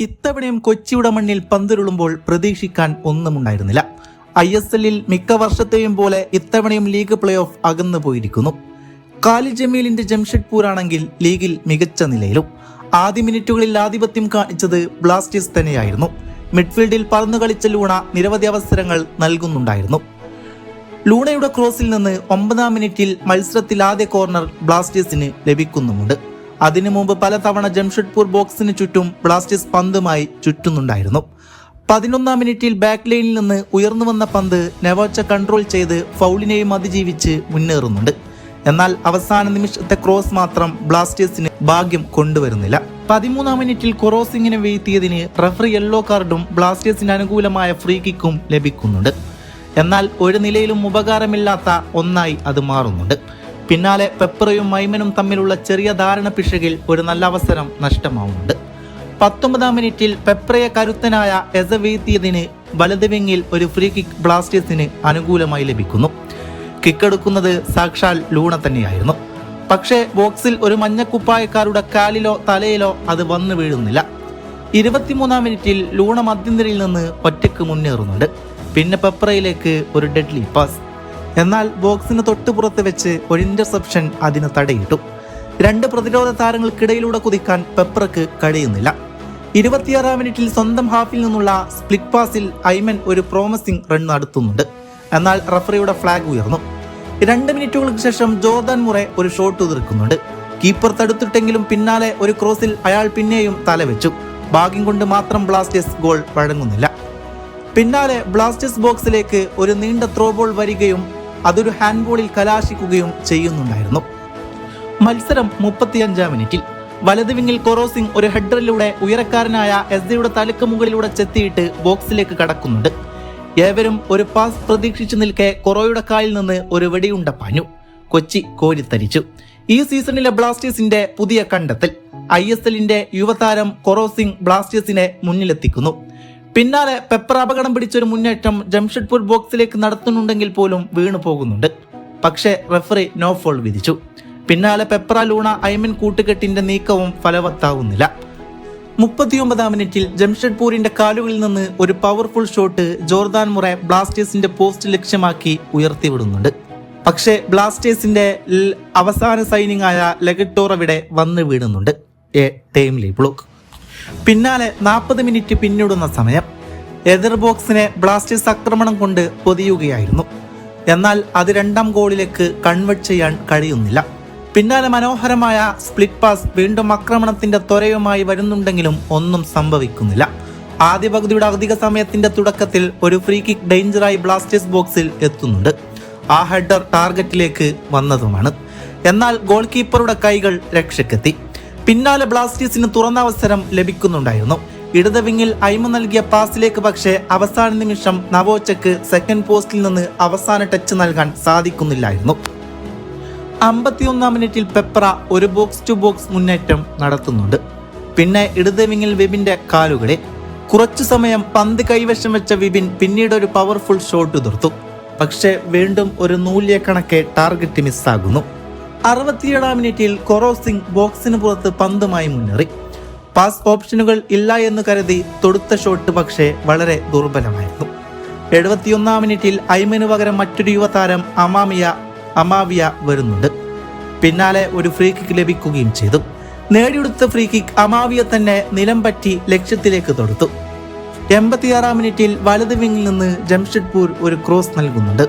ഇത്തവണയും കൊച്ചിയുടെ മണ്ണിൽ പന്തുരുളുമ്പോൾ പ്രതീക്ഷിക്കാൻ ഒന്നുമുണ്ടായിരുന്നില്ല. ഐ എസ് എല്ലിൽ മിക്ക വർഷത്തെയും പോലെ ഇത്തവണയും ലീഗ് പ്ലേ ഓഫ് അകന്നു പോയിരിക്കുന്നു. കാലി ജമീലിന്റെ ജംഷഡ്പൂർ ആണെങ്കിൽ ലീഗിൽ മികച്ച നിലയിലും. ആദ്യ മിനിറ്റുകളിൽ ആധിപത്യം കാണിച്ചത് ബ്ലാസ്റ്റേഴ്സ് തന്നെയായിരുന്നു. മിഡ്ഫീൽഡിൽ പറന്നു കളിച്ച ലൂണ നിരവധി അവസരങ്ങൾ നൽകുന്നുണ്ടായിരുന്നു. ലൂണയുടെ ക്രോസിൽ നിന്ന് ഒമ്പതാം മിനിറ്റിൽ മത്സരത്തിൽ ആദ്യ കോർണർ ബ്ലാസ്റ്റേഴ്സിന് ലഭിക്കുന്നുമുണ്ട്. അതിനു മുമ്പ് പലതവണ ജംഷഡ്പൂർ ബോക്സിന് ചുറ്റും ബ്ലാസ്റ്റേഴ്സ് പന്തുമായി ചുറ്റുന്നുണ്ടായിരുന്നു. പതിനൊന്നാം മിനിറ്റിൽ ബാക്ക് ലൈനിൽ നിന്ന് ഉയർന്നു വന്ന പന്ത് നെവോച്ച കൺട്രോൾ ചെയ്ത് ഫൗളിനെയും അതിജീവിച്ച് മുന്നേറുന്നുണ്ട്. എന്നാൽ അവസാന നിമിഷത്തെ ക്രോസ് മാത്രം ബ്ലാസ്റ്റേഴ്സിന് ഭാഗ്യം കൊണ്ടുവരുന്നില്ല. പതിമൂന്നാം മിനിറ്റിൽ കൊറോസിങ്ങിനെ വീഴ്ത്തിയതിന് റഫറി യെല്ലോ കാർഡും ബ്ലാസ്റ്റേഴ്സിന് അനുകൂലമായ ഫ്രീ കിക്കും ലഭിക്കുന്നുണ്ട്. എന്നാൽ ഒരു നിലയിലും ഉപകാരമില്ലാത്ത ഒന്നായി അത് മാറുന്നുണ്ട്. പിന്നാലെ പെപ്പറയും മൈമനും തമ്മിലുള്ള ചെറിയ ധാരണ പിശകിൽ ഒരു നല്ല അവസരം നഷ്ടമാവുന്നുണ്ട്. പത്തൊമ്പതാം മിനിറ്റിൽ പെപ്രയെ കരുത്തനായ എസ വീത്തിയതിന് വലത് വിങ്ങിൽ ഒരു ഫ്രീ കിക്ക് ബ്ലാസ്റ്റേഴ്സിന് അനുകൂലമായി ലഭിക്കുന്നു. കിക്കെടുക്കുന്നത് സാക്ഷാൽ ലൂണ തന്നെയായിരുന്നു. പക്ഷേ ബോക്സിൽ ഒരു മഞ്ഞക്കുപ്പായക്കാരുടെ കാലിലോ തലയിലോ അത് വന്നു വീഴുന്നില്ല. ഇരുപത്തിമൂന്നാം മിനിറ്റിൽ ലൂണ മധ്യനിരയിൽ നിന്ന് ഒറ്റയ്ക്ക് മുന്നേറുന്നുണ്ട്. പിന്നെ പെപ്രയിലേക്ക് ഒരു ഡെഡ്ലി പാസ് എന്നാൽ ബോക്സിന് തൊട്ടുപുറത്ത് വെച്ച് ഒരു ഇന്റർസെപ്ഷൻ അതിന് തടയിട്ടു. രണ്ട് പ്രതിരോധ താരങ്ങൾക്കിടയിലൂടെ കുതിക്കാൻ പെപ്രക്ക് കഴിയുന്നില്ല. ഇരുപത്തിയാറാം മിനിറ്റിൽ സ്വന്തം ഹാഫിൽ നിന്നുള്ള സ്പ്ലിറ്റ് പാസിൽ ഐമൻ ഒരു പ്രോമിസിംഗ് റൺ നടത്തുന്നുണ്ട്. എന്നാൽ റഫറിയുടെ ഫ്ലാഗ് ഉയർന്നു. രണ്ട് മിനിറ്റുകൾക്ക് ശേഷം ജോർദാൻ മുറെ ഒരു ഷോട്ട് ഉതിർക്കുന്നുണ്ട് കീപ്പർ തടുത്തിട്ടെങ്കിലും പിന്നാലെ ഒരു ക്രോസിൽ അയാൾ പിന്നെയും തലവെച്ചു. ഭാഗ്യം കൊണ്ട് മാത്രം ബ്ലാസ്റ്റേഴ്സ് ഗോൾ വഴങ്ങുന്നില്ല. പിന്നാലെ ബ്ലാസ്റ്റേഴ്സ് ബോക്സിലേക്ക് ഒരു നീണ്ട ത്രോ ബോൾ വരികയും അതൊരു ഹാൻഡ്ബോളിൽ കലാശിക്കുകയും ചെയ്യുന്നുണ്ടായിരുന്നു. മത്സരം മുപ്പത്തിയഞ്ചാം മിനിറ്റിൽ. വലത് വിങ്ങിൽ കൊറോസിംഗ് ഒരു ഹെഡറിലൂടെ ഉയരക്കാരനായ എസ് എസ്ദയുടെ തലക്ക് മുകളിലൂടെ ചെത്തിയിട്ട് ബോക്സിലേക്ക് കടക്കുന്നുണ്ട്. ഏവരും ഒരു പാസ് പ്രതീക്ഷിച്ചു നിൽക്കെ കൊറോയുടെ കാലിൽ നിന്ന് ഒരു വെടിയുണ്ട പാഞ്ഞു. കൊച്ചി കോരിത്തരിച്ചു. ഈ സീസണിലെ ബ്ലാസ്റ്റേഴ്സിന്റെ പുതിയ കണ്ടെത്തൽ. ഐ എസ് എല്ലിന്റെ യുവതാരം കൊറോസിംഗ് ബ്ലാസ്റ്റേഴ്സിനെ മുന്നിലെത്തിക്കുന്നു. പിന്നാലെ പെപ്പർ അപകടം പിടിച്ചൊരു മുന്നേറ്റം ജംഷഡ്പൂർ ബോക്സിലേക്ക് നടത്തുന്നുണ്ടെങ്കിൽ പോലും വീണു പോകുന്നുണ്ട്. പക്ഷേ റെഫറി നോ ഫോൾ വിധിച്ചു. പിന്നാലെ പെപ്ര ലൂണ ഐമൻ കൂട്ടുകെട്ടിന്റെ നീക്കവും ഫലവത്താവുന്നില്ല. മുപ്പത്തിയൊമ്പതാം മിനിറ്റിൽ ജംഷഡ്പൂരിന്റെ കാലുകളിൽ നിന്ന് ഒരു പവർഫുൾ ഷോട്ട് ജോർദാൻ മുറെ ബ്ലാസ്റ്റേഴ്സിന്റെ പോസ്റ്റ് ലക്ഷ്യമാക്കി ഉയർത്തിവിടുന്നുണ്ട്. പക്ഷേ ബ്ലാസ്റ്റേഴ്സിന്റെ അവസാന സൈനിങ് ആയ ലെഗറ്റോർ അവിടെ വന്നു വീഴുന്നുണ്ട്. A timely block. പിന്നാലെ നാൽപ്പത് മിനിറ്റ് പിന്നിടുന്ന സമയം. എതിർ ബോക്സിനെ ബ്ലാസ്റ്റേഴ്സ് ആക്രമണം കൊണ്ട് പൊതിയുകയായിരുന്നു. എന്നാൽ അത് രണ്ടാം ഗോളിലേക്ക് കൺവേർട്ട് ചെയ്യാൻ കഴിയുന്നില്ല. പിന്നാലെ മനോഹരമായ സ്പ്ലിറ്റ് പാസ് വീണ്ടും ആക്രമണത്തിന്റെ ത്വരയുമായി വരുന്നുണ്ടെങ്കിലും ഒന്നും സംഭവിക്കുന്നില്ല. ആദ്യ പകുതിയുടെ അധിക സമയത്തിന്റെ തുടക്കത്തിൽ ഒരു ഫ്രീ കിക്ക് ഡേഞ്ചറായി ബ്ലാസ്റ്റേഴ്സ് ബോക്സിൽ എത്തുന്നുണ്ട്. ആ ഹെഡർ ടാർഗറ്റിലേക്ക് വന്നതുമാണ്. എന്നാൽ ഗോൾ കീപ്പറുടെ കൈകൾ രക്ഷക്കെത്തി പിന്നാലെ ബ്ലാസ്റ്റേഴ്സിന് തുറന്ന അവസരം ലഭിക്കുന്നുണ്ടായിരുന്നു. ഇടത് വിങ്ങിൽ അയിമ നൽകിയ പാസിലേക്ക് പക്ഷേ അവസാന നിമിഷം നവോച്ചക്ക് സെക്കൻഡ് പോസ്റ്റിൽ നിന്ന് അവസാന ടച്ച് നൽകാൻ സാധിക്കുന്നില്ലായിരുന്നു. അമ്പത്തിയൊന്നാം മിനിറ്റിൽ പെപ്ര ഒരു ബോക്സ് ടു ബോക്സ് മുന്നേറ്റം നടത്തുന്നുണ്ട്. പിന്നെ ഇടത് വിങ്ങിൽ വിപിന്റെ കാലുകളെ. കുറച്ചു സമയം പന്ത് കൈവശം വെച്ച വിബിൻ പിന്നീട് ഒരു പവർഫുൾ ഷോട്ട് തീർത്തു പക്ഷേ വീണ്ടും ഒരു നൂല്യ കണക്കെ ടാർഗറ്റ് മിസ്സാകുന്നു അറുപത്തിയേഴാം മിനിറ്റിൽ കൊറോ സിംഗ് ബോക്സിന് പുറത്ത് പന്തുമായി മുന്നേറി. പാസ് ഓപ്ഷനുകൾ ഇല്ല എന്ന് കരുതി തൊടുത്ത ഷോട്ട് പക്ഷേ വളരെ ദുർബലമായിരുന്നു. എഴുപത്തിയൊന്നാം മിനിറ്റിൽ ഐമന് പകരം മറ്റൊരു യുവതാരം അമാമിയ അമാവിയ വരുന്നുണ്ട്. പിന്നാലെ ഒരു ഫ്രീ കിക്ക് ലഭിക്കുകയും ചെയ്തു. നേടിയെടുത്ത ഫ്രീ കിക്ക് അമാവിയ തന്നെ നിലം പറ്റി ലക്ഷ്യത്തിലേക്ക് തൊടുത്തു. എൺപത്തിയാറാം മിനിറ്റിൽ വലത് വിങ്ങിൽ നിന്ന് ജംഷഡ്പൂർ ഒരു ക്രോസ് നൽകുന്നുണ്ട്.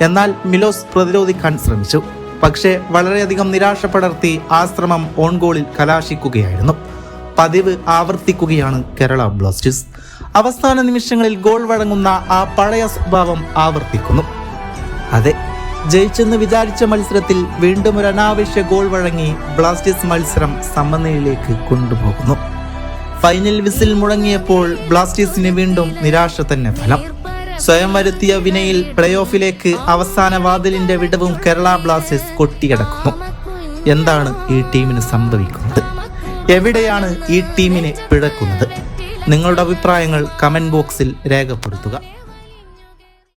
എന്നാൽ മിലോസ് പ്രതിരോധിക്കാൻ ശ്രമിച്ചു. പക്ഷേ വളരെയധികം നിരാശ പടർത്തി ആ ഓൺഗോളിൽ ഓൺ ഗോളിൽ കലാശിക്കുകയായിരുന്നു. പതിവ് ആവർത്തിക്കുകയാണ് കേരള ബ്ലാസ്റ്റേഴ്സ്. അവസാന നിമിഷങ്ങളിൽ ഗോൾ വഴങ്ങുന്ന ആ പഴയ സ്വഭാവം ആവർത്തിക്കുന്നു. അതെ ജയിച്ചെന്ന് വിചാരിച്ച മത്സരത്തിൽ വീണ്ടും ഒരു അനാവശ്യ ഗോൾ വഴങ്ങി ബ്ലാസ്റ്റേഴ്സ് മത്സരം സമനിലയിലേക്ക് കൊണ്ടുപോകുന്നു. ഫൈനൽ വിസിൽ മുഴങ്ങിയപ്പോൾ ബ്ലാസ്റ്റേഴ്സിന് വീണ്ടും നിരാശ തന്നെ ഫലം. സ്വയം വരുത്തിയ വിനയിൽ പ്ലേ ഓഫിലേക്ക് അവസാന വാതിലിന്റെ വിടവും കേരള ബ്ലാസ്റ്റേഴ്സ് കൊട്ടിയടക്കുന്നു എന്താണ് ഈ ടീമിന് സംഭവിക്കുന്നത്? എവിടെയാണ് ഈ ടീമിനെ പിഴക്കുന്നത്? നിങ്ങളുടെ അഭിപ്രായങ്ങൾ കമന്റ് ബോക്സിൽ രേഖപ്പെടുത്തുക.